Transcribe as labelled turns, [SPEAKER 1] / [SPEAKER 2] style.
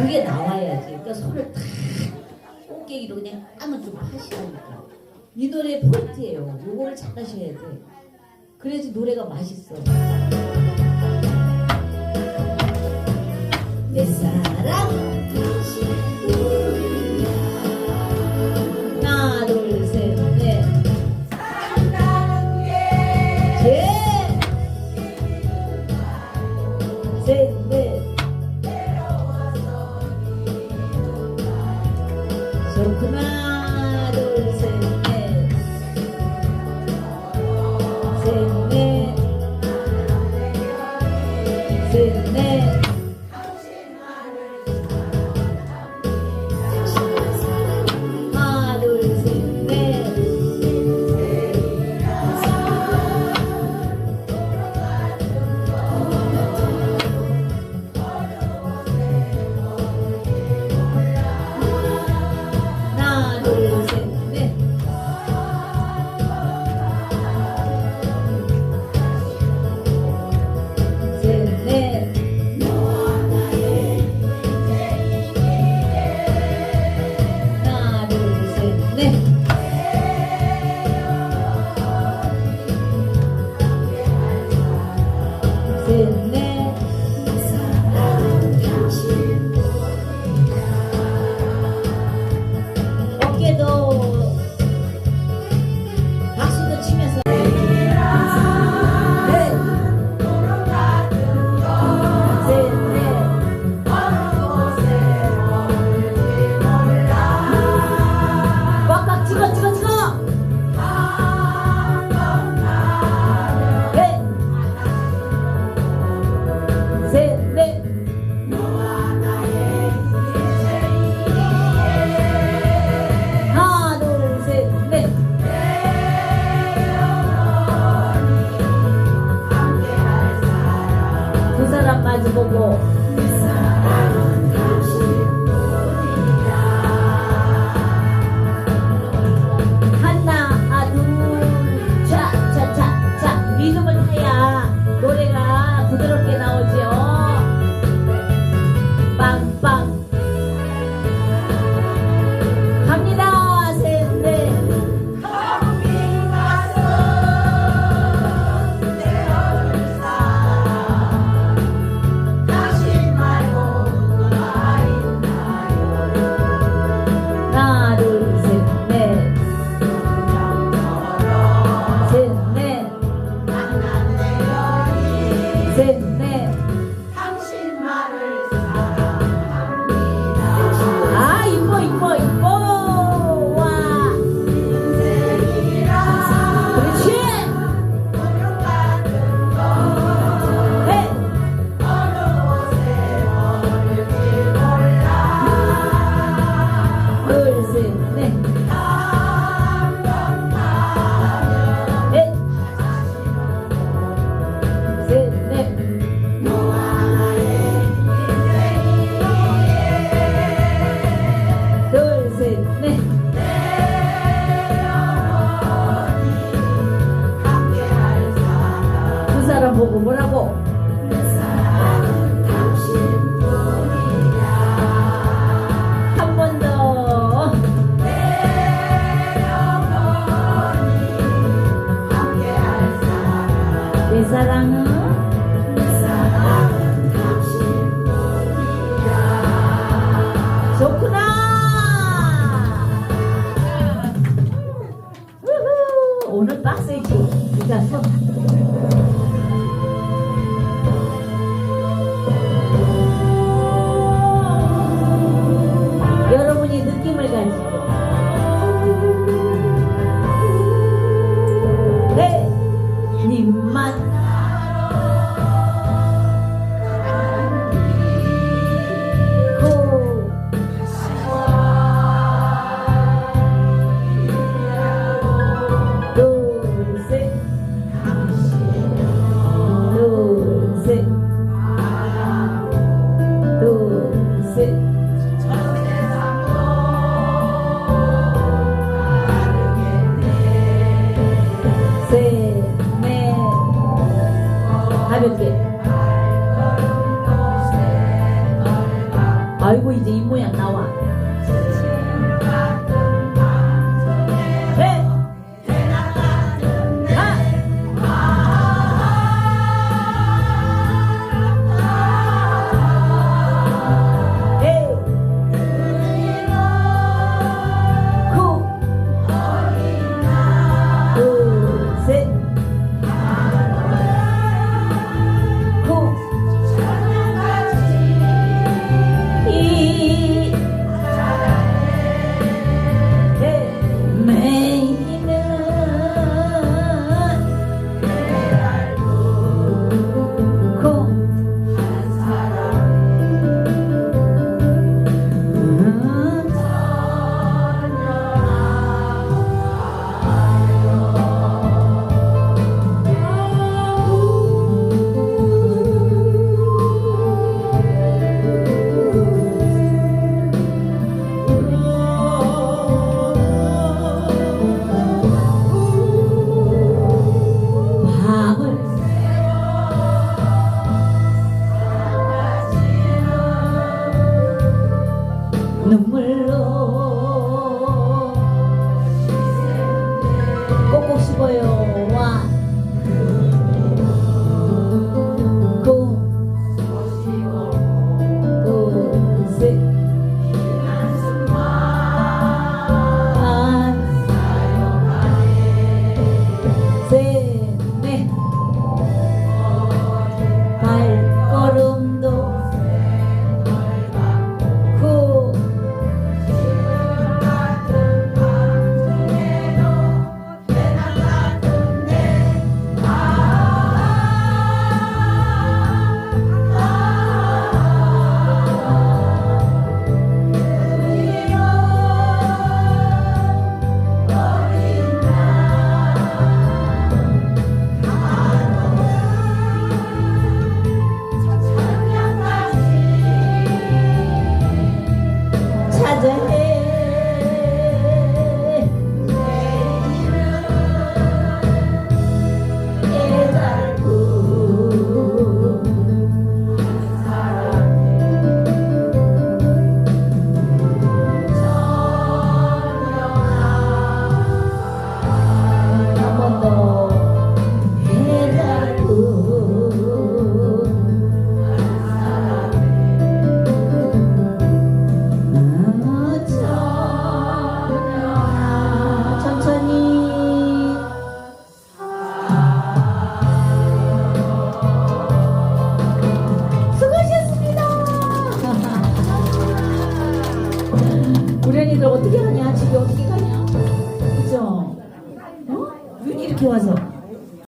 [SPEAKER 1] 그게 나와야지. 그러니까 손을 탁 꽃게기로 그냥 땀을 좀 하시라니까. 이 노래 포인트예요. 요거를 잘 하셔야 돼. 그래야지 노래가 맛있어. 내 사랑 넷. 셋, 넷. 하 두 사람 보고 뭐라고? 한 번 더. 내 사랑은 我估计以后也难。우리 언니들 어떻게 가냐? 집에 어떻게 가냐? 그죠? 어? 눈이 이렇게 와서